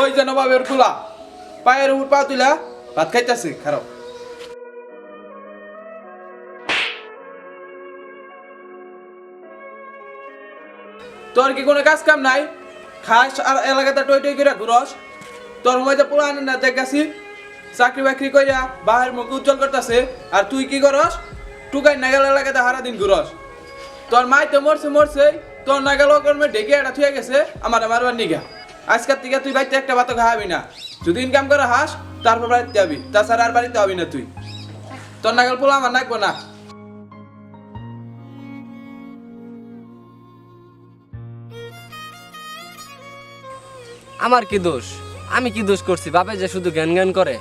ওই যে নবাবের কুলা পায়ের উপর পা তুলা ভাত খাইতেছে খারাপ তোর কি কোনো কাজ কাম নাই? খাস আর এলাকাতে টই টই করে ঘুরস। তোর মধ্যে পুরো আনন্দ দেখাছি চাকরি বাকরি কইরা বাহির মুখ উজ্জ্বল করতেছে। আর তুই কি করস? টুকাই নাগাল এলাকাতে হারা দিন ঘুরস। তোর মাই তো মরছে মরছে তোর নাগাল কর্মে ঢেকে এটা থুয়ে গেছে, আমার মারবার নিগা। আজকের থেকে তুই বাড়িতে একটা ভাত খাওয়াবি না। যদি ইনকাম করে হাস, তারপর বাড়িতে যাবি। তাছাড়া আর বাড়িতে হবি না তুই। তোর নাগাল পোলা আমার নাকবো না। আমার কি দোষ? আমি কি দোষ করছি? বাবা যে শুধু জ্ঞান জ্ঞান করে।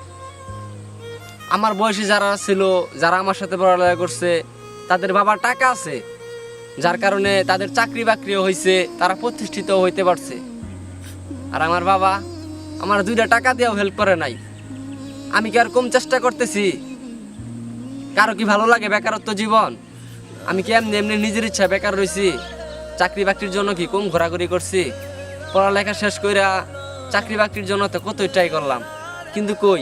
আমার বয়সী যারা ছিল, যারা আমার সাথে পড়ালেখা করছে, তাদের বাবার টাকা আছে। যার কারণে তাদের চাকরি বাকরিও হয়েছে তারা প্রতিষ্ঠিত হইতে পারছে। আর আমার বাবা আমার দুইটা টাকা দিয়েও হেল্প করে নাই। আমি কি আর কম চেষ্টা করতেছি? কারও কি ভালো লাগে বেকারত্ব জীবন? আমি কি এমনি এমনি নিজের ইচ্ছা বেকার রয়েছি? চাকরি বাকরির জন্য কি কম ঘোরাঘুরি করছি? পড়ালেখা শেষ কইরা চাকরি বাকরির জন্য তো কতই ট্রাই করলাম। কিন্তু কই?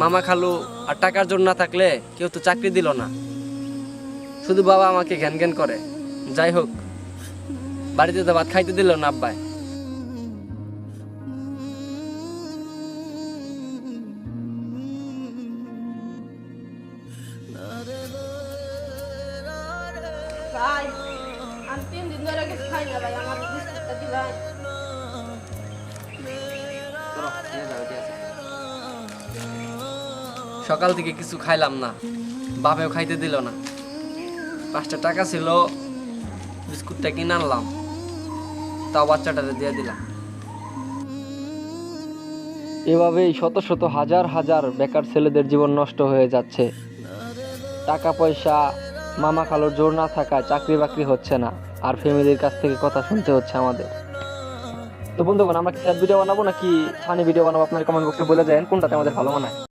মামা খালু আর টাকার জন্য না থাকলে কেউ তো চাকরি দিল না। শুধু বাবা আমাকে জ্ঞান জ্ঞান করে। যাই হোক, বাড়িতে তো ভাত খাইতে দিল না আব্বাই। সকাল থেকে কিছু খাইলাম না, বাপেও খাইতে দিল না। পাঁচটা টাকা ছিল, বিস্কুটটা কিনে আনলাম। তাও বাচ্চাটাতে দিয়ে দিলাম। এভাবেই শত শত হাজার হাজার বেকার ছেলেদের জীবন নষ্ট হয়ে যাচ্ছে। টাকা পয়সা মামা কালোর জোর না থাকায় চাকরি বাকরি হচ্ছে না, আর ফ্যামিলির কাছ থেকে কথা শুনতে হচ্ছে আমাদের। তো বন্ধুগণ, আমরা কি ভিডিও বানাবো নাকি ফানি ভিডিও বানাবো? আপনার কমেন্ট বক্সে বলে দেন কোনটাতে আমাদের ভালো মনে হয়?